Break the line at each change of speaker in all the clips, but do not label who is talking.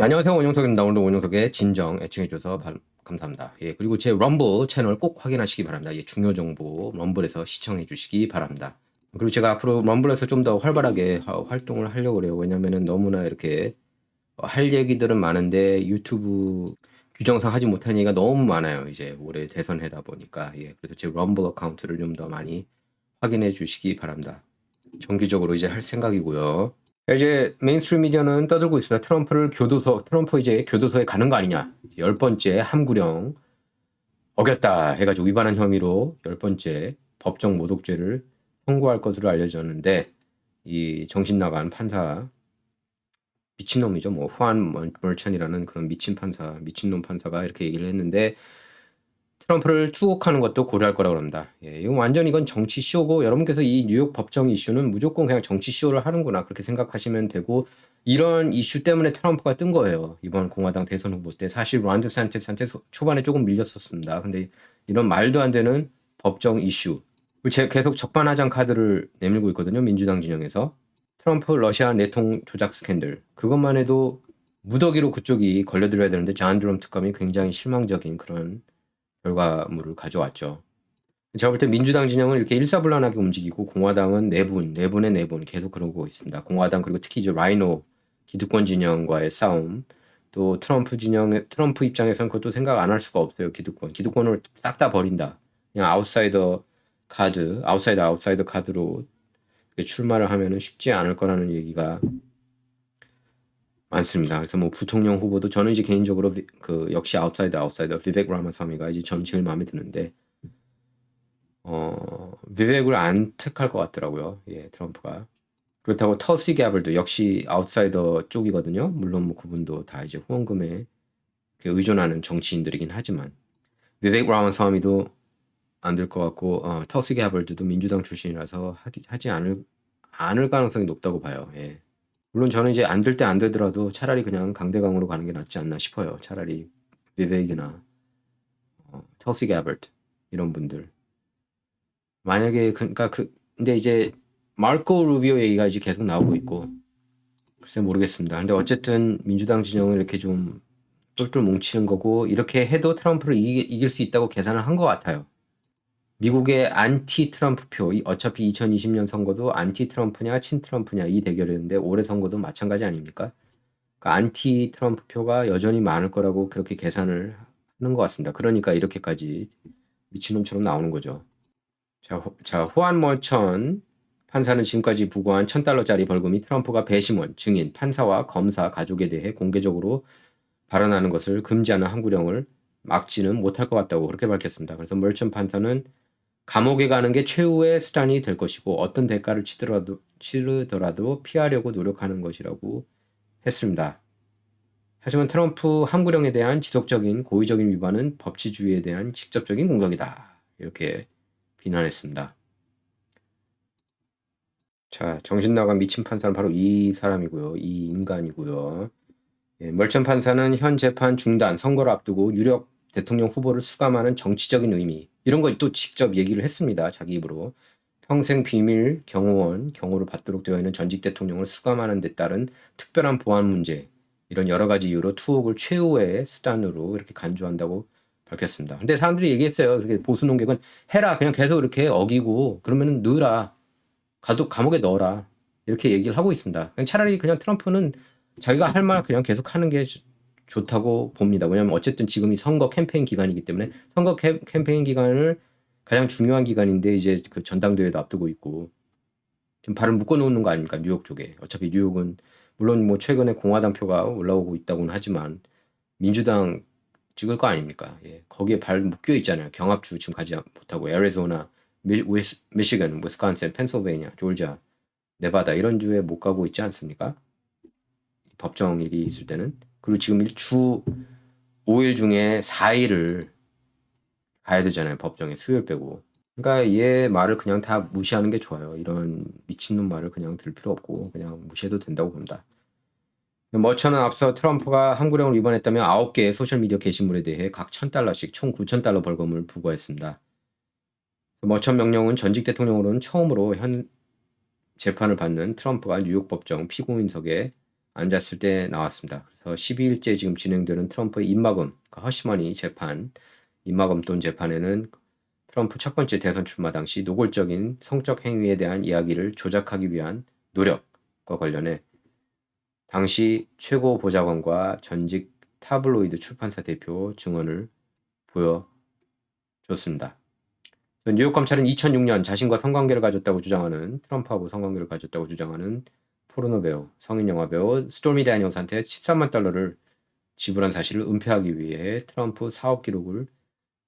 예, 안녕하세요. 원영석입니다. 오늘도 원영석의 진정 애청해줘서 바- 감사합니다. 예, 그리고 제 럼블 채널 꼭 확인하시기 바랍니다. 예, 중요 정보 럼블에서 시청해주시기 바랍니다. 그리고 제가 앞으로 럼블에서 좀 더 활발하게 하- 활동을 하려고 그래요. 왜냐면은 너무나 이렇게 어, 할 얘기들은 많은데 유튜브 규정상 하지 못한 얘기가 너무 많아요. 이제 올해 대선 해다 보니까. 예, 그래서 제 럼블 어카운트를 좀 더 많이 확인해 주시기 바랍니다. 정기적으로 이제 할 생각이고요. 이제 메인스트림 미디어는 떠들고 있습니다. 트럼프를 교도소, 트럼프 이제 교도소에 가는 거 아니냐. 열 번째 함구령 어겼다 해가지고 위반한 혐의로 열 번째 법정 모독죄를 선고할 것으로 알려졌는데 이 정신 나간 판사 미친놈이죠. 뭐 후안 멀- 멀천이라는 그런 미친 판사, 미친놈 판사가 이렇게 얘기를 했는데 트럼프를 추국하는 것도 고려할 거라고 합니다. 예, 이건 완전 이건 정치 쇼고 여러분께서 이 뉴욕 법정 이슈는 무조건 그냥 정치 쇼를 하는구나 그렇게 생각하시면 되고 이런 이슈 때문에 트럼프가 뜬 거예요. 이번 공화당 대선 후보 때 사실 란드 산테스한테 소- 초반에 조금 밀렸었습니다. 근데 이런 말도 안 되는 법정 이슈 계속 적반하장 카드를 내밀고 있거든요. 민주당 진영에서 트럼프 러시아 내통 조작 스캔들 그것만 해도 무더기로 그쪽이 걸려들어야 되는데 존 드럼 특검이 굉장히 실망적인 그런 결과물을 가져왔죠. 제가 볼 때 민주당 진영은 이렇게 일사불란하게 움직이고 공화당은 내분, 내분의 내분 계속 그러고 있습니다. 공화당 그리고 특히 이제 라이노 기득권 진영과의 싸움, 또 트럼프 진영, 트럼프 입장에서는 그것도 생각 안 할 수가 없어요. 기득권, 기득권을 싹 다 버린다. 그냥 아웃사이더 카드, 아웃사이더 아웃사이더 카드로 출마를 하면은 쉽지 않을 거라는 얘기가 많습니다. 그래서 뭐 부통령 후보도 저는 이제 개인적으로 비- 그 역시 아웃사이더 아웃사이더 비백 라마스와미가 이제 전 제일 마음에 드는데 어 비백을 안 택할 것 같더라고요. 예, 트럼프가 그렇다고 터시 갸블도 역시 아웃사이더 쪽이거든요. 물론 뭐 그분도 다 이제 후원금에 의존하는 정치인들이긴 하지만 비백 라마스와미도 안 될 것 같고 어, 터시 갸블도 민주당 출신이라서 하기, 하지 않을 않을 가능성이 높다고 봐요. 예. 물론 저는 이제 안 될 때 안 되더라도 차라리 그냥 강대강으로 가는 게 낫지 않나 싶어요. 차라리 비백이나 어, 터시 가버트 이런 분들 만약에 그, 그러니까 그 근데 이제 마르코 루비오 얘기가 이제 계속 나오고 있고 글쎄 모르겠습니다. 근데 어쨌든 민주당 진영을 이렇게 좀 똘똘 뭉치는 거고 이렇게 해도 트럼프를 이기, 이길 수 있다고 계산을 한 것 같아요. 미국의 안티 트럼프 표, 이- 어차피 2020년 선거도 안티 트럼프냐 친 트럼프냐 이 대결이었는데 올해 선거도 마찬가지 아닙니까? 그 안티 트럼프 표가 여전히 많을 거라고 그렇게 계산을 하는 것 같습니다. 그러니까 이렇게까지 미친놈처럼 나오는 거죠. 자, 호, 자 호안 멀천 판사는 지금까지 부과한 1000달러짜리 벌금이 트럼프가 배심원, 증인, 판사와 검사, 가족에 대해 공개적으로 발언하는 것을 금지하는 항구령을 막지는 못할 것 같다고 그렇게 밝혔습니다. 그래서 멀천 판사는 감옥에 가는 게 최후의 수단이 될 것이고 어떤 대가를 치더라도, 치르더라도 피하려고 노력하는 것이라고 했습니다. 하지만 트럼프 항구령에 대한 지속적인 고의적인 위반은 법치주의에 대한 직접적인 공격이다. 이렇게 비난했습니다. 자, 정신 나간 미친 판사는 바로 이 사람이고요. 이 인간이고요. 예, 멀천 판사는 현 재판 중단, 선거를 앞두고 유력 대통령 후보를 수감하는 정치적인 의미 이런 걸 또 직접 얘기를 했습니다. 자기 입으로 평생 비밀 경호원 경호를 받도록 되어 있는 전직 대통령을 수감하는 데 따른 특별한 보안 문제 이런 여러 가지 이유로 투옥을 최후의 수단으로 이렇게 간주한다고 밝혔습니다. 근데 사람들이 얘기했어요. 이렇게 보수 농객은 해라 그냥 계속 이렇게 어기고 그러면은 넣으라 가도 감옥에 넣어라 이렇게 얘기를 하고 있습니다. 그냥 차라리 그냥 트럼프는 자기가 할 말 그냥 계속 하는 게 좋- 좋다고 봅니다. 왜냐하면 어쨌든 지금이 선거 캠페인 기간이기 때문에 선거 캠, 캠페인 기간을 가장 중요한 기간인데 이제 그 전당대회도 앞두고 있고 지금 발을 묶어놓는 거 아닙니까 뉴욕 쪽에 어차피 뉴욕은 물론 뭐 최근에 공화당 표가 올라오고 있다고는 하지만 민주당 찍을 거 아닙니까? 예, 거기에 발 묶여 있잖아요. 경합주 지금 가지 못하고 애리조나, 미, 웨스, 미시건, 위스콘신, 펜실베이니아, 조지아, 네바다 이런 주에 못 가고 있지 않습니까? 법정 일이 있을 때는 그리고 지금 일- 주 5일 중에 4일을 가야 되잖아요. 법정에 수요일 빼고. 그러니까 얘 말을 그냥 다 무시하는 게 좋아요. 이런 미친놈 말을 그냥 들 필요 없고 그냥 무시해도 된다고 봅니다. 머처는 앞서 트럼프가 항구령을 위반했다며 9개의 소셜미디어 게시물에 대해 각 1000달러씩 총 9000달러 벌금을 부과했습니다. 머처 명령은 전직 대통령으로는 처음으로 현 재판을 받는 트럼프가 뉴욕 법정 피고인석에 앉았을 때 나왔습니다. 그래서 12일째 지금 진행되는 트럼프의 입막음, 그러니까 허시머니 재판, 입막음 돈 재판에는 트럼프 첫 번째 대선 출마 당시 노골적인 성적 행위에 대한 이야기를 조작하기 위한 노력과 관련해 당시 최고 보좌관과 전직 타블로이드 출판사 대표 증언을 보여줬습니다. 뉴욕 검찰은 2006년 자신과 성관계를 가졌다고 주장하는 트럼프하고 성관계를 가졌다고 주장하는 포르노 배우, 성인 영화 배우 스토미 다니엘스한테 13만 달러를 지불한 사실을 은폐하기 위해 트럼프 사업 기록을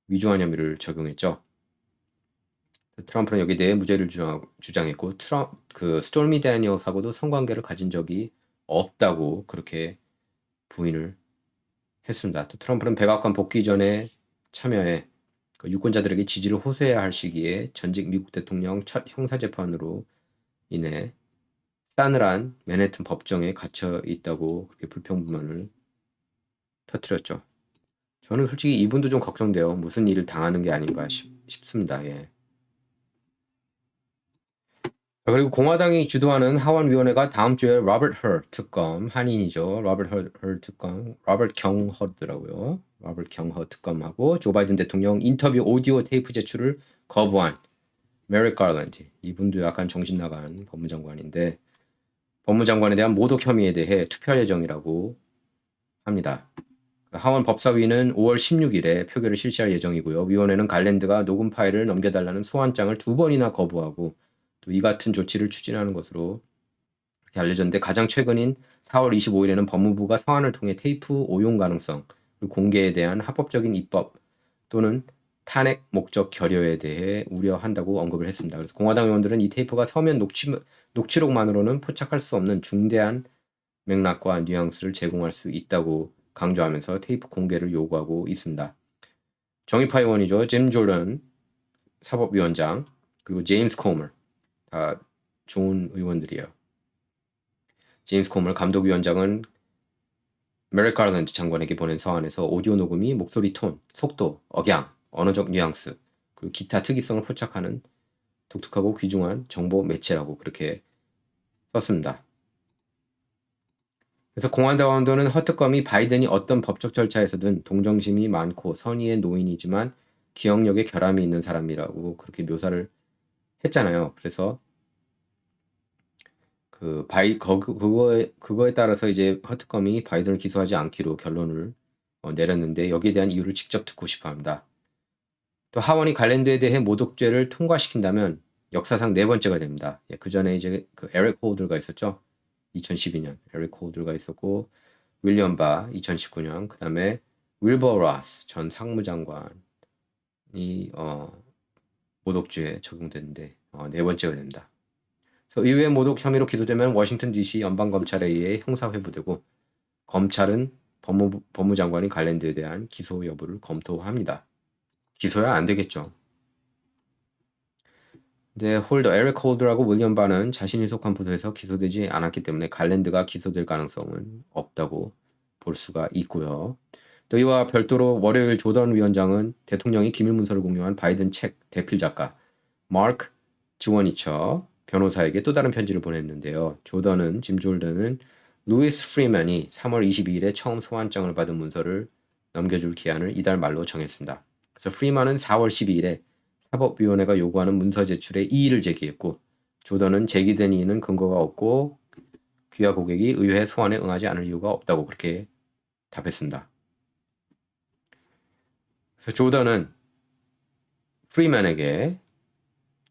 위조한 혐의를 적용했죠. 트럼프는 여기에 대해 무죄를 주장, 했고 트럼 그 스토미 다니엘스하고도 성관계를 가진 적이 없다고 그렇게 부인을 했습니다. 또 트럼프는 백악관 복귀 전에 참여해 그 유권자들에게 지지를 호소해야 할 시기에 전직 미국 대통령 첫 형사 재판으로 인해 싸늘한 맨해튼 법정에 갇혀 있다고 그렇게 불평불만을 터뜨렸죠. 저는 솔직히 이분도 좀 걱정돼요. 무슨 일을 당하는 게 아닌가 싶, 습니다 예. 그리고 공화당이 주도하는 하원위원회가 다음 주에 로버트 헐 특검 한인이죠. 로버트 헐, 헐 특검, 로버트 경허더라고요. 로버트 경허 특검하고 조 바이든 대통령 인터뷰 오디오 테이프 제출을 거부한 메리 가랜드 이분도 약간 정신 나간 법무장관인데 법무장관에 대한 모독 혐의에 대해 투표할 예정이라고 합니다. 하원 법사위는 5월 16일에 표결을 실시할 예정이고요. 위원회는 갈랜드가 녹음 파일을 넘겨달라는 소환장을 두 번이나 거부하고 또 이 같은 조치를 추진하는 것으로 알려졌는데 가장 최근인 4월 25일에는 법무부가 서한을 통해 테이프 오용 가능성 공개에 대한 합법적인 입법 또는 탄핵 목적 결여에 대해 우려한다고 언급을 했습니다. 그래서 공화당 의원들은 이 테이프가 서면 녹취, 녹취록만으로는 포착할 수 없는 중대한 맥락과 뉘앙스를 제공할 수 있다고 강조하면서 테이프 공개를 요구하고 있습니다. 정의파 의원이죠. 짐 졸런 사법위원장 그리고 제임스 코머 다 좋은 의원들이에요. 제임스 코머 감독위원장은 메리 가랜드 장관에게 보낸 서한에서 오디오 녹음이 목소리 톤, 속도, 억양, 언어적 뉘앙스, 그리고 기타 특이성을 포착하는 독특하고 귀중한 정보 매체라고 그렇게 썼습니다. 그래서 공화당원들은 허특검이 바이든이 어떤 법적 절차에서든 동정심이 많고 선의의 노인이지만 기억력에 결함이 있는 사람이라고 그렇게 묘사를 했잖아요. 그래서 그 바이 거, 그거에 그거에 따라서 이제 허특검이 바이든을 기소하지 않기로 결론을 어, 내렸는데 여기에 대한 이유를 직접 듣고 싶어합니다. 또 하원이 갈랜드에 대해 모독죄를 통과시킨다면 역사상 네 번째가 됩니다. 예, 그 전에 이제 그 에릭 홀들가 있었죠. 2012년 에릭 홀들가 있었고 윌리엄 바 2019년 그 다음에 윌버 라스 전 상무장관이 어, 모독죄에 적용됐는데 어, 네 번째가 됩니다. 그래서 의회 모독 혐의로 기소되면 워싱턴 DC 연방 검찰에 의해 형사 회부되고 검찰은 법무, 법무장관이 갈랜드에 대한 기소 여부를 검토합니다. 기소야 안 되겠죠. 근데 홀더, 에릭 홀더하고 윌리엄 바는 자신이 속한 부서에서 기소되지 않았기 때문에 갈랜드가 기소될 가능성은 없다고 볼 수가 있고요. 또 이와 별도로 월요일 조던 위원장은 대통령이 기밀 문서를 공유한 바이든 책 대필 작가 마크 지원이처 변호사에게 또 다른 편지를 보냈는데요. 조던은 짐 졸던은 루이스 프리맨이 3월 22일에 처음 소환장을 받은 문서를 넘겨줄 기한을 이달 말로 정했습니다. 그래서 프리만은 4월 12일에 사법위원회가 요구하는 문서 제출에 이의를 제기했고 조던은 제기된 이의는 근거가 없고 귀하 고객이 의회 소환에 응하지 않을 이유가 없다고 그렇게 답했습니다. 그래서 조던은 프리맨에게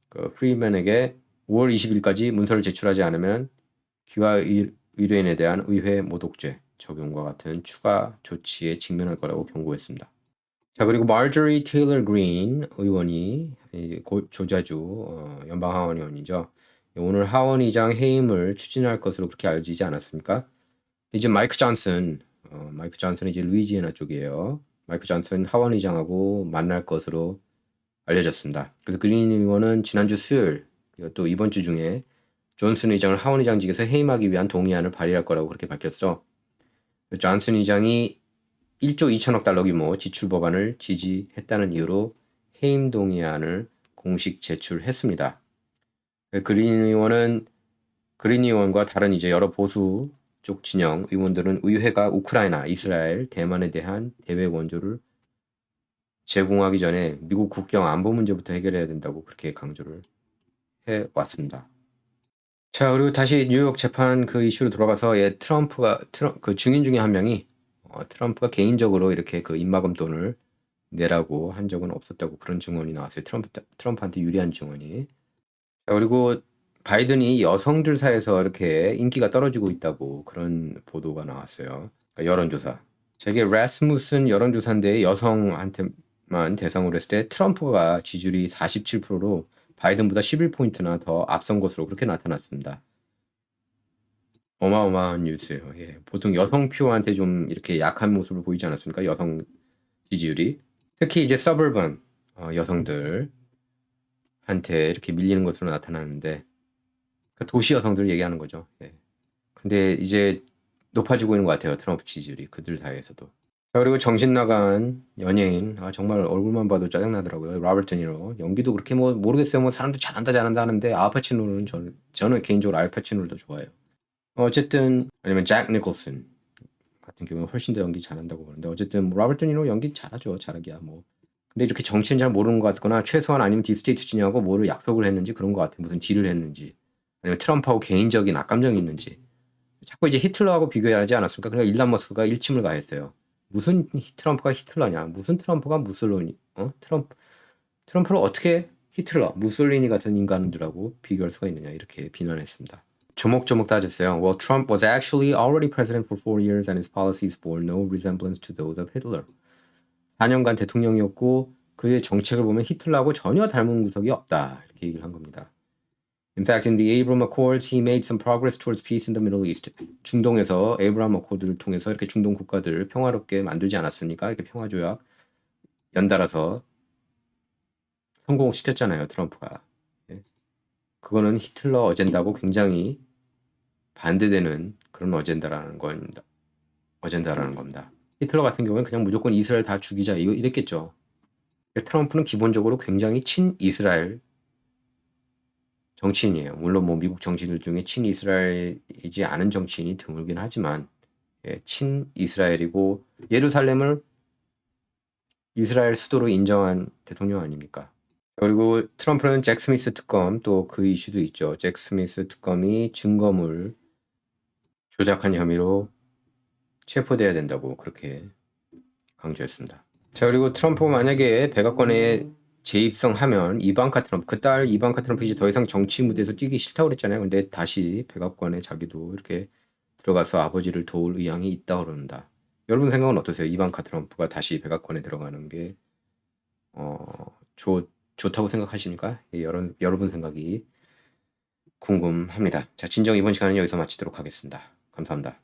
그 프리맨에게 5월 20일까지 문서를 제출하지 않으면 귀화 의뢰인에 대한 의회 모독죄 적용과 같은 추가 조치에 직면할 거라고 경고했습니다. 자 그리고 마저리 테일러 그린 의원이 조자주 어, 연방 하원 의원이죠. 오늘 하원 의장 해임을 추진할 것으로 그렇게 알려지지 않았습니까? 이제 마이크 존슨, 어, 마이크 존슨은 이제 루이지애나 쪽이에요. 마이크 존슨 하원 의장하고 만날 것으로 알려졌습니다. 그래서 그린 의원은 지난주 수요일 또 이번 주 중에 존슨 의장을 하원 의장직에서 해임하기 위한 동의안을 발의할 거라고 그렇게 밝혔어. 존슨 의장이 1조 2천억 달러 규모 지출 법안을 지지했다는 이유로 해임 동의안을 공식 제출했습니다. 그린 의원은 그린 의원과 다른 이제 여러 보수 쪽 진영 의원들은 의회가 우크라이나, 이스라엘, 대만에 대한 대외 원조를 제공하기 전에 미국 국경 안보 문제부터 해결해야 된다고 그렇게 강조를 해 왔습니다. 자, 그리고 다시 뉴욕 재판 그 이슈로 돌아가서 예, 트럼프가 트럼, 그 증인 중에 한 명이 어, 트럼프가 개인적으로 이렇게 그 입마금 돈을 내라고 한 적은 없었다고 그런 증언이 나왔어요. 트럼프 트럼프한테 유리한 증언이. 자, 그리고 바이든이 여성들 사이에서 이렇게 인기가 떨어지고 있다고 그런 보도가 나왔어요. 그러니까 여론조사. 자, 이게 라스무슨 여론조사인데 여성한테만 대상으로 했을 때 트럼프가 지지율이 47%로 바이든보다 11포인트나 더 앞선 것으로 그렇게 나타났습니다. 어마어마한 뉴스예요. 예. 보통 여성표한테 좀 이렇게 약한 모습을 보이지 않았습니까? 여성 지지율이. 특히 이제 서블번 어, 여성들한테 이렇게 밀리는 것으로 나타나는데 그 도시 여성들 얘기하는 거죠. 예. 근데 이제 높아지고 있는 것 같아요. 트럼프 지지율이 그들 사이에서도. 자, 그리고 정신 나간 연예인 아 정말 얼굴만 봐도 짜증 나더라고요. 로버트 니로 연기도 그렇게 뭐 모르겠어요. 뭐 사람들 잘한다 잘한다 하는데 알파치노는 저는 저는 개인적으로 알파치노를 더 좋아해요. 어쨌든 아니면 잭 니콜슨 같은 경우는 훨씬 더 연기 잘한다고 보는데 어쨌든 뭐 로버트 니로 연기 잘하죠. 잘하기야 뭐. 근데 이렇게 정치는 잘 모르는 것 같거나 최소한 아니면 딥스테이트 진영하고 뭐를 약속을 했는지 그런 것 같아요. 무슨 딜을 했는지 아니면 트럼프하고 개인적인 악감정이 있는지 자꾸 이제 히틀러하고 비교하지 않았습니까? 그러니까 일란 머스크가 일침을 가했어요. 무슨 히- 트럼프가 히틀러냐? 무슨 트럼프가 무솔리니? 어? 트럼프 트럼프를 어떻게 히틀러, 무솔리니 같은 인간들하고 비교할 수가 있느냐 이렇게 비난했습니다. 조목조목 따졌어요. Well, Trump was actually already president for four years and his policies bore no resemblance to those of Hitler. 4년간 대통령이었고 그의 정책을 보면 히틀러하고 전혀 닮은 구석이 없다 이렇게 얘기를 한 겁니다. In fact, in the Abraham Accords, he made some progress towards peace in the Middle East. 중동에서 에이브라함 어코드를 통해서 이렇게 중동 국가들을 평화롭게 만들지 않았습니까? 이렇게 평화 조약 연달아서 성공시켰잖아요, 트럼프가. 예. 그거는 히틀러 어젠다고 굉장히 반대되는 그런 어젠다라는 겁니다. 어젠다라는 겁니다. 히틀러 같은 경우는 그냥 무조건 이스라엘 다 죽이자 이거 이랬겠죠. 트럼프는 기본적으로 굉장히 친 이스라엘 정치인이에요. 물론 뭐 미국 정치인들 중에 친 이스라엘이지 않은 정치인이 드물긴 하지만 예, 친 이스라엘이고 예루살렘을 이스라엘 수도로 인정한 대통령 아닙니까? 그리고 트럼프는 잭 스미스 특검 또 그 이슈도 있죠. 잭 스미스 특검이 증거물 조작한 혐의로 체포돼야 된다고 그렇게 강조했습니다. 자 그리고 트럼프 만약에 백악관에 재입성하면 이방카 트럼프 그 딸 이방카 트럼프 이제 더 이상 정치 무대에서 뛰기 싫다고 그랬잖아요. 근데 다시 백악관에 자기도 이렇게 들어가서 아버지를 도울 의향이 있다 그런다. 여러분 생각은 어떠세요? 이방카 트럼프가 다시 백악관에 들어가는 게 어, 좋, 좋다고 생각하십니까? 예, 여러분, 여러분 생각이 궁금합니다. 자, 진정 이번 시간은 여기서 마치도록 하겠습니다. 감사합니다.